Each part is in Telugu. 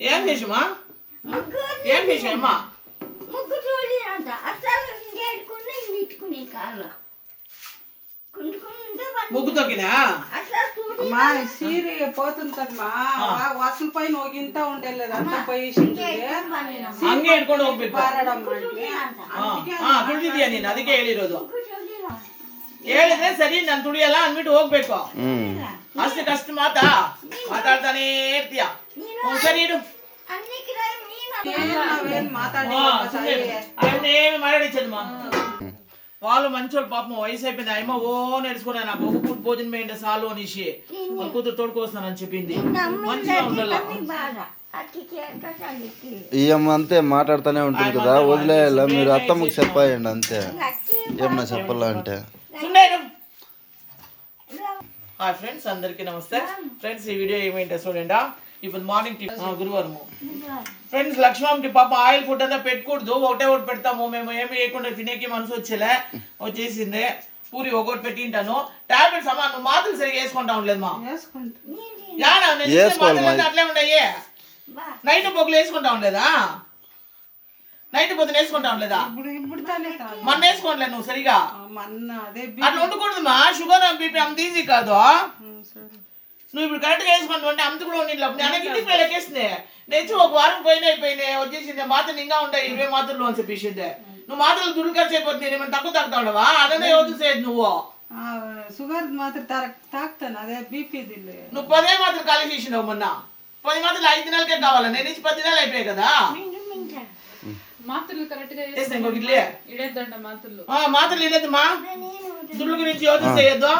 ఏం చేసామా ముగ్గు ఏం చేసామా ముగ్గు చూడినంత అసలు ఇంకేడుకుని నీట్టుకుని కాళ్ళు కుంటుకుంటే ముగ్గు తొక్కినా అసలు చూడి మా సీరి పోతుంది కదమ్మా వాసన పైన ఒగింత ఉండేలేదు అంత పోయి ಹಂಗೆ ಹಿಡ್ಕೊಂಡು ಹೋಗ್ಬೇಕು పారడం అంటే ಹಾ ಹಾ ತುಳಿದಿದ್ಯಾ ನೀನು ಅದಕ್ಕೆ ಹೇಳಿರೋದು ముగ్గు చూడినా ಹೇಳಿದ್ರೆ ಸರಿ ನಾನು ತುಳಿಯಲ್ಲ ಅಂದ್ಬಿಟ್ಟು ಹೋಗ್ಬೇಕು ఉమ్. ಅಷ್ಟಕ್ಕಷ್ಟು ಮಾತಾ ಮಾತಾಡ್ತಾನೇ ಇರ್ತೀಯ సరేడు వాళ్ళు మంచోళ్ళు పాపం వయసు అయిపోయింది. అయ్యమ్మ ఓ నేర్చుకున్నాను నాకు. ఒక పూట భోజనం వేయండి సాలు అనేసి వాళ్ళ కూతురు తోడుకొస్తానని చెప్పింది. మంచిగా ఈ అమ్మ అంతే మాట్లాడుతూనే ఉంటుంది కదా. వదిలేయాల? మీరు అత్తమ్మకి చెప్పాయండి అంతే. ఏమన్నా చెప్పాలంటే హాయ్ ఫ్రెండ్స్ అందరికీ నమస్తే. ఫ్రెండ్స్ ఈ వీడియో ఏమైంటే చూడండి. ఇప్పుడు మార్నింగ్ గురువారము. ఫ్రెండ్స్ లక్ష్మణ్కి పాప ఆయిల్ ఫుడ్ అంతా పెట్టకూడదు ఒకటే ఒకటి పెడతాము మేము ఏమి వేయకుండా తినేకి మనసు వచ్చేలే వచ్చేసింది. పూరి ఒకటి పెట్టింటాను టాబ్లెట్స్ అమ్మా నువ్వు మాత్రం సరిగా వేసుకుంటా ఉండలేదు మా. అట్లే ఉండయి. నైట్ పొగలు వేసుకుంటా ఉండలేదా? నైట్ పొద్దున వేసుకుంటా ఉండలేదా? మొన్న వేసుకోవట్లేదు నువ్వు సరిగా. మన్న అదే అట్లా ఉండకూడదు మా. షుగర్ బీపీ అంత ఈజీ కాదు. నువ్వు ఇప్పుడు కరెక్ట్గా వేసుకుంటూ ఉంటే అంత కూడా ఉండి నెలకి ఇంటికి పోయి లెక్కేసింది నెచ్చి ఒక వారం పోయినా అయిపోయినాయి వచ్చేసింది. మాత్రలు ఇంకా ఉంటాయి. ఇరవై మాత్రలు అని చెప్పేసింది నువ్వు మాత్రలు దుడ్డు ఖర్చు అయిపోతుంది. నేను తక్కువ తాగుతా ఉండవా? అదనే యోధు చేయదు నువ్వు. ఆ, షుగర్ మాత్రం తార తాకుతాను అదే బీపీది నువ్వు పదే మాత్రం ఖాళీ చేసినావు మొన్న. పది మాత్రలు ఐదు నెలలకే కావాలా? నేను ఇచ్చి పది నెలలు అయిపోయాయి కదా. మాత్రలు కరెక్ట్గా ఇడేద్దంట మాత్రలు. ఆ, మాత్రలు ఇలేదు మా? దుడ్డు గురించి యోధు చేయొద్దు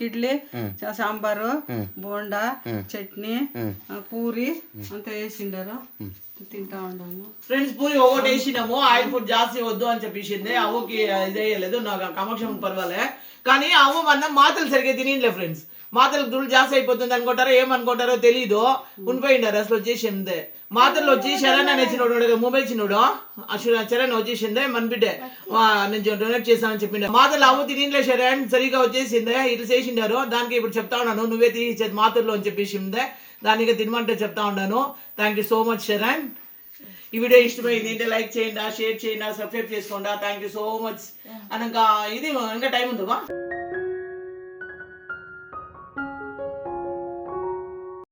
ಇಡ್ಲಿ ಸಾಂಬಾರು ಬೋಂಡ ಚಟ್ನಿ ಪೂರಿ ಅಂತ ಏಸಿಂಡರು తింటా ఉన్నాము ఫ్రెండ్స్ పూరి ఒకటి వేసినాము. ఆయిల్ ఫుడ్ జాస్తి వద్దు అని చెప్పేసింది. అవ్వకి ఇదేయలేదు నాకు కమక్షం పర్వాలే. కానీ అవ్వ మన మాతలు సరిగ్గా తినలే ఫ్రెండ్స్. మాటలు దుళ్ళు జాస్తి అయిపోతుంది అనుకుంటారో ఏమనుకుంటారో తెలీదు. ఉండిపోయిండారు. అసలు వచ్చేసింది. మాతలు వచ్చి శరణ్ అని వచ్చినోడు ముంబై చిన్నోడు. అసలు శరణ్ వచ్చేసింది. మన బిడ్డే నేను డొనేట్ చేస్తానని చెప్పిండు మాతలు అవ్వ తినలే శరణ్ సరిగా వచ్చేసింది. ఇట్లా చేసిండారు. దానికి ఇప్పుడు చెప్తా ఉన్నాను. నువ్వే తీసేది మాటల్లో అని చెప్పేసిందే. దానికి తినమంటే చెప్తా ఉన్నాను. Thank you so much Sharan ఈ వీడియో ఇష్టమైంది అంటే లైక్ చేయండి షేర్ చేయండి సబ్స్క్రైబ్ చేసుకోండి. థ్యాంక్ యూ సో మచ్ అని ఇంకా ఇది ఇంకా టైం ఉందా?